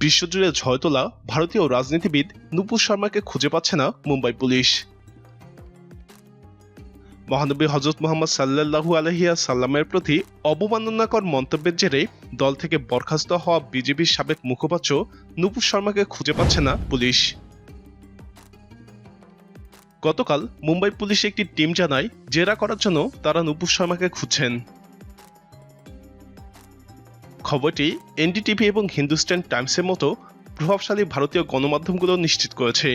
বিশ্বজুড়ে ঝয় তোলা ভারতীয় রাজনীতিবিদ নুপুর শর্মাকে খুঁজে পাচ্ছে না মুম্বাই পুলিশ। মহানবী হজরত মোহাম্মদ সাল্লাল্লাহু আলহিয়া সাল্লামের প্রতি অবমাননাকর মন্তব্যের জেরে দল থেকে বরখাস্ত হওয়া বিজেপির সাবেক মুখপাত্র নুপুর শর্মাকে খুঁজে পাচ্ছে না পুলিশ। গতকাল মুম্বাই পুলিশ একটি টিম জানায়, জেরা করার জন্য তারা নুপুর শর্মাকে খুঁজছেন। খবরটি এনডিটিভি এবং হিন্দুস্তান টাইমসের মতো প্রভাবশালী ভারতীয় গণমাধ্যমগুলো নিশ্চিত করেছে।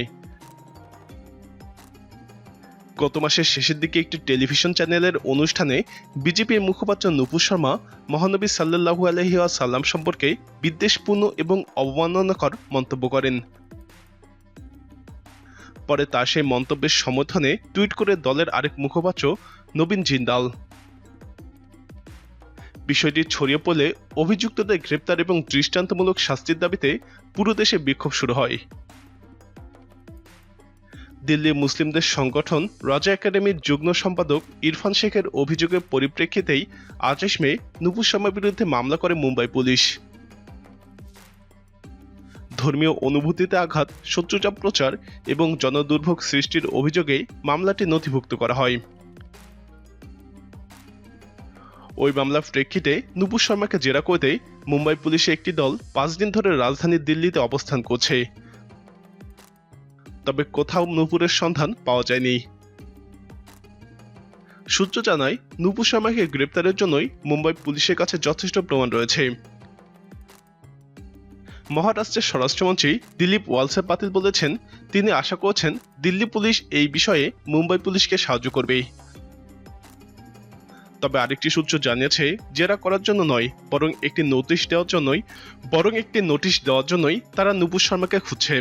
গত মাসের শেষের দিকে একটি টেলিভিশন চ্যানেলের অনুষ্ঠানে বিজেপির মুখপাত্র নুপুর শর্মা, মহানবী সাল্লাহু আলহি সাল্লাম সম্পর্কে বিদ্বেষপূর্ণ এবং অবমাননাকর মন্তব্য করেন। পরে তার সেই মন্তব্যের সমর্থনে টুইট করে দলের আরেক মুখপাত্র নবীন জিন্দাল। বিষয়টি ছড়িয়ে পড়লে অভিযুক্তদের গ্রেপ্তার এবং দৃষ্টান্তমূলক শাস্তির দাবিতে পুরো দেশে বিক্ষোভ শুরু হয়। দিল্লি মুসলিমদের সংগঠন রাজা একাডেমির যুগ্ম সম্পাদক ইরফান শেখের অভিযোগের পরিপ্রেক্ষিতেই আঠাশ মে নুপুর শর্মার বিরুদ্ধে মামলা করে মুম্বাই পুলিশ। ধর্মীয় অনুভূতিতে আঘাত শত্রুচাপ প্রচার এবং জনদুর্ভোগ সৃষ্টির অভিযোগে মামলাটি নথিভুক্ত করা হয়। ওই মামলার প্রেক্ষিতে নুপুর শর্মাকে জেরা করতে মুম্বাই পুলিশের একটি দল পাঁচ দিন ধরে রাজধানী দিল্লিতে অবস্থান করছে। তবে কোথাও নুপুরের সন্ধান পাওয়া যায়নি। সূত্র জানায়, নুপুর শর্মাকে গ্রেপ্তারের জন্যই মুম্বাই পুলিশের কাছে যথেষ্ট প্রমাণ রয়েছে। মহারাষ্ট্রের স্বরাষ্ট্রমন্ত্রী দিলীপ ওয়ালসে পাতিল বলেছেন, তিনি আশা করছেন দিল্লি পুলিশ এই বিষয়ে মুম্বাই পুলিশকে সাহায্য করবে। তবে আরেকটি সূত্র জানিয়েছে, জেরা করার জন্য নয়, বরং একটি নোটিশ দেওয়ার জন্যই, বরং একটি নোটিশ দেওয়ার জন্যই তারা নুপুর শর্মাকে খুঁজছে।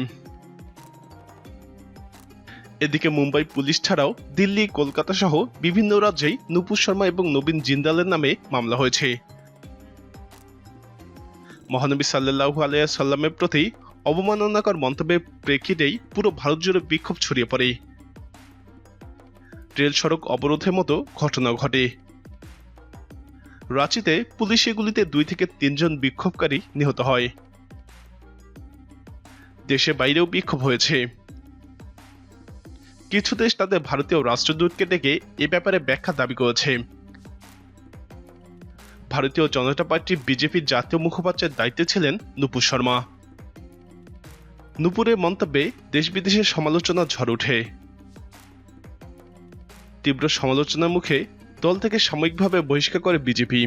এদিকে মুম্বাই পুলিশ ছাড়াও দিল্লি, কলকাতা সহ বিভিন্ন রাজ্যেই নুপুর শর্মা এবং নবীন জিন্দালের নামে মামলা হয়েছে। মহানবী সাল্লাহু আলিয়া সাল্লামের প্রতি অবমাননাকর মন্তব্যের প্রেক্ষিতেই পুরো ভারত জুড়ে বিক্ষোভ ছড়িয়ে পড়ে। রেল সড়ক অবরোধের মতো ঘটনা ঘটে। রাঁচিতে পুলিশ এগুলিতে দুই থেকে তিনজন বিক্ষোভকারী নিহত হয়। দেশে বাইরেও বিক্ষোভ হয়েছে। কিছু দেশ তাদের ভারতীয় রাষ্ট্রদূতকে ডেকে এ ব্যাপারে ব্যাখ্যা দাবি করেছে। ভারতীয় জনতা পার্টি বিজেপির জাতীয় মুখপাত্রের দায়িত্বে ছিলেন নুপুর শর্মা। নুপুরের মন্তব্যে দেশ বিদেশের সমালোচনা ঝড় ওঠে। তীব্র সমালোচনার মুখে দল থেকে সাময়িকভাবে বহিষ্কার করে বিজেপি।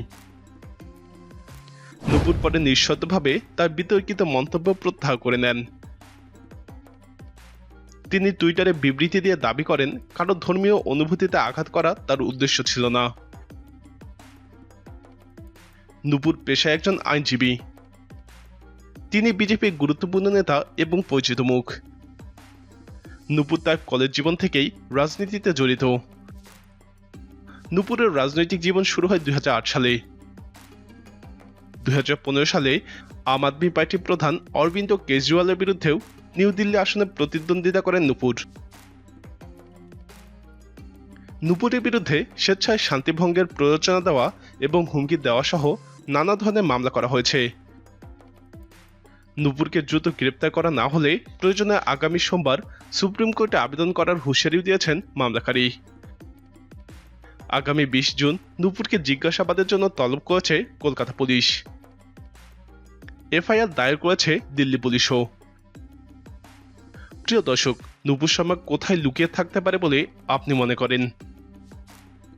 নুপুর পরে নিঃশব্দভাবে তার বিতর্কিত মন্তব্য প্রত্যাহার করে নেন। তিনি টুইটারে বিবৃতি দিয়ে দাবি করেন, কারও ধর্মীয় অনুভূতিতে আঘাত করা তার উদ্দেশ্য ছিল না। নুপুর পেশায় একজন আইনজীবী। তিনি বিজেপির গুরুত্বপূর্ণ নেতা এবং পরিচিত মুখ। নুপুর তার কলেজ জীবন থেকেই রাজনীতিতে জড়িত। নুপুরের রাজনৈতিক জীবন শুরু হয় দুই হাজার আট সালে। দুই হাজার পনেরো সালে আম আদমি পার্টির প্রধান অরবিন্দ কেজরিওয়ালের বিরুদ্ধেও নিউ দিল্লি আসনে প্রতিদ্বন্দ্বিতা করেন নুপুর। নুপুরের বিরুদ্ধে স্বেচ্ছায় শান্তিভঙ্গের প্ররোচনা দেওয়া এবং হুমকি দেওয়া সহ নানা ধরনের মামলা করা হয়েছে। নুপুরকে দ্রুত গ্রেপ্তার করা না হলে প্রয়োজনে আগামী সোমবার সুপ্রিম কোর্টে আবেদন করার হুঁশিয়ারিও দিয়েছেন মামলাকারী। আগামী বিশ জুন নুপুরকে জিজ্ঞাসাবাদের জন্য তলব করেছে কলকাতা পুলিশ। এফআইআর দায়ের করেছে দিল্লি পুলিশও। প্রিয় দর্শক, নুপুর শর্মা কোথায় লুকিয়ে থাকতে পারে বলে আপনি মনে করেন?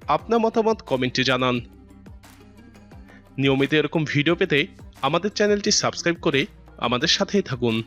আপনার মতামত কমেন্টে জানান। নিয়মিত এরকম ভিডিও পেতে আমাদের চ্যানেলটি সাবস্ক্রাইব করে আমাদের সাথেই থাকুন।